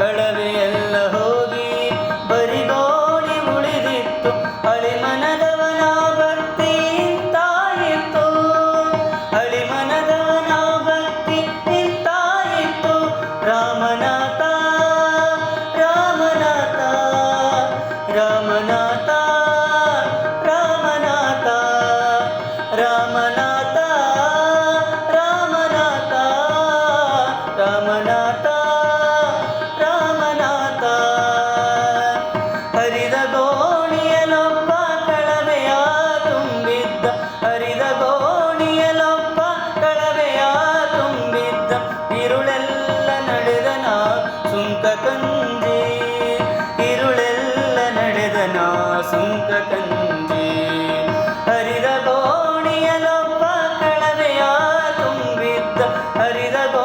ಗಳವೆ ಎಲ್ಲ ಹೋಗಿ ಬರಿಗೋಡಿ ಉಳಿದಿತ್ತು ಹಳಿ ಮನದವನ ಭಕ್ತಿ ಇಂತಾಯಿತು ಹಳಿ ಮನದವನ ಭಕ್ತಿ ಇಂತಾಯಿತು ರಾಮನಾಥ ರಾಮನಾಥ ರಾಮನಾಥ ರಾಮನಾಥ ರಾಮನಾಥ ರಾಮನಾಥ ರಾಮನಾಥ. ಸುಂಕ ಕಂಜಿ ಹರಿದ ಗೋಣಿಯಲೊಬ್ಬ ಕಳವೆಯ ತುಂಬಿದ್ದ ಹರಿದ ಗೋ